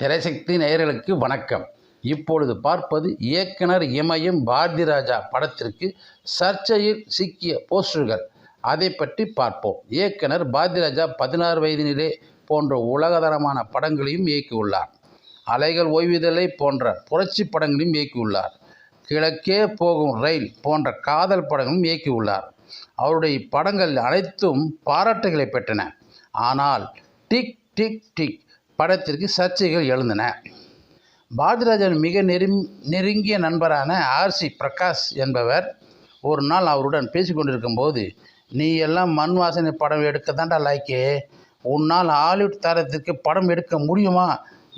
திரைசக்தி நேயர்களுக்கு வணக்கம். இப்பொழுது பார்ப்பது இயக்குனர் இமயம் பாரதிராஜா படத்திற்கு சர்ச்சையில் சிக்கிய போஸ்டர்கள். அதை பற்றி பார்ப்போம். இயக்குனர் பாரதிராஜா பதினாறு வயதினிலே போன்ற உலகதரமான படங்களையும் இயக்கியுள்ளார். அலைகள் ஓய்வுதலை போன்ற புரட்சி படங்களையும் இயக்கியுள்ளார். கிழக்கே போகும் ரயில் போன்ற காதல் படங்களும் இயக்கியுள்ளார். அவருடைய படங்கள் அனைத்தும் பாராட்டுகளை பெற்றன. ஆனால் டிக் டிக் டிக் படத்திற்கு சர்ச்சைகள் எழுந்தன. பாரதிராஜன் மிக நெரும் நெருங்கிய நண்பரான ஆர்சி பிரகாஷ் என்பவர் ஒரு நாள் அவருடன் பேசிக்கொண்டிருக்கும் போது நீ எல்லாம் மண் வாசனை படம் எடுக்க தாண்டா லாய்க்கே. உன்னால் ஹாலிவுட் தரத்திற்கு படம் எடுக்க முடியுமா?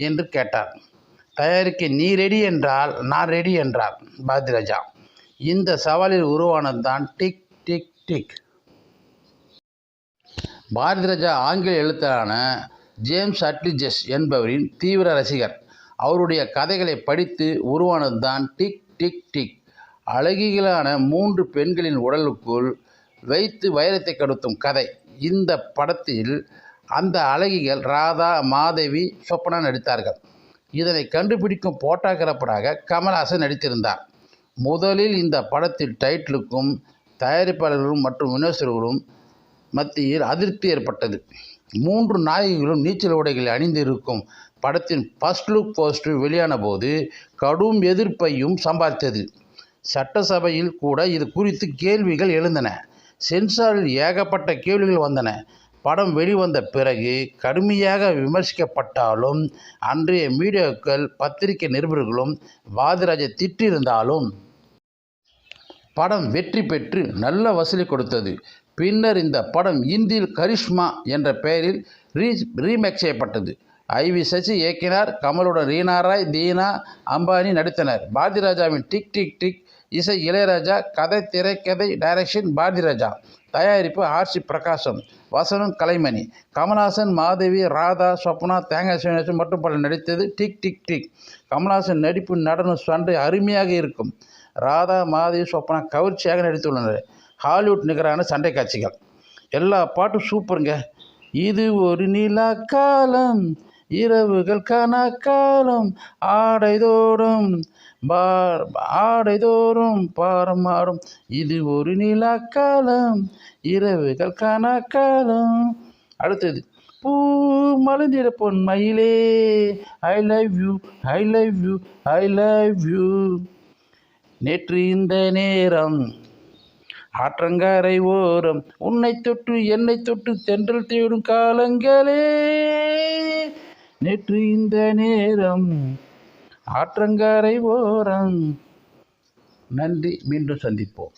என்று கேட்டார். தயாரிக்க நீ ரெடி என்றால் நான் ரெடி என்றார் பாரதிராஜா இந்த சவாலில் உருவானது தான் டிக் டிக் டிக். பாரதிராஜா ஆங்கில எழுத்தரான ஜேம்ஸ் அட்லிஜஸ் என்பவரின் தீவிர ரசிகர். அவருடைய கதைகளை படித்து உருவானது தான் டிக் டிக் டிக். அழகிகளான மூன்று பெண்களின் உடலுக்குள் வைத்து வைரத்தை கடத்தும் கதை. இந்த படத்தில் அந்த அழகிகள் ராதா மாதவி சொப்பனா நடித்தார்கள். இதனை கண்டுபிடிக்கும் போட்டோகிராஃபராக கமல்ஹாசன் நடித்திருந்தார். முதலில் இந்த படத்தில் டைட்டிலுக்கும் தயாரிப்பாளர்களும் மற்றும் விமர்சகர்களும் மத்தியில் அதிருப்தி ஏற்பட்டது. மூன்று நாயகிகளும் நீச்சல் உடைகளை அணிந்திருக்கும் படத்தின் ஃபர்ஸ்ட் லுக் போஸ்டர் வெளியான போது கடும் எதிர்ப்பையும் சம்பாதித்தது. சட்டசபையில் கூட இது குறித்து கேள்விகள் எழுந்தன. சென்சாரில் ஏகப்பட்ட கேள்விகள் வந்தன. படம் வெளிவந்த பிறகு கடுமையாக விமர்சிக்கப்பட்டாலும் அன்றைய மீடியாக்கள் பத்திரிகை நிருபர்களும் வாதிராஜை திட்டிருந்தாலும் படம் வெற்றி பெற்று நல்ல வசூலி கொடுத்தது. பின்னர் இந்த படம் இந்தியில் கரிஷ்மா என்ற பெயரில் ரீ ரீமேக் செய்யப்பட்டது. ஐ வி சசி இயக்கினார் கமலுடன் ரீனா ராய் தீனா அம்பானி நடித்தனர். பாரதிராஜாவின் டிக் டிக் டிக் இசை இளையராஜா கதை திரைக்கதை டைரக்ஷன் பாரதிராஜா தயாரிப்பு ஆர்சி பிரகாசம் வசனம் கலைமணி கமல்ஹாசன் மாதவி ராதா சொப்னா தேங்காய் சீனிவாசன் மற்றும் பலர் நடித்தது டிக் டிக் டிக். கமல்ஹாசன் நடிப்பு நடன சண்டை அருமையாக இருக்கும். ராதா மாதவி சொப்பனா கவர்ச்சியாக நடித்துள்ளனர் ஹாலிவுட் நிகரான சண்டை காட்சிகள். எல்லா பாட்டும் சூப்பருங்க. இது ஒரு நிலா காலம் இரவுகள் கனா காலம் ஆடைதோறும் பார் ஆடைதோறும் பாரம் ஆடும் இது ஒரு நிலா காலம் இரவுகள் கனா காலம். அடுத்தது பூ மலர்ந்திட பொன் மயிலே I love you I love you I love you நேற்று இந்த நேரம். ஆற்றங்கரை ஓரம் உன்னை தொட்டு என்னை தொட்டு தென்றல் தேடும் காலங்களே. நேற்று இந்த நேரம் ஆற்றங்கரை ஓரம். நன்றி மீண்டும் சந்திப்போம்.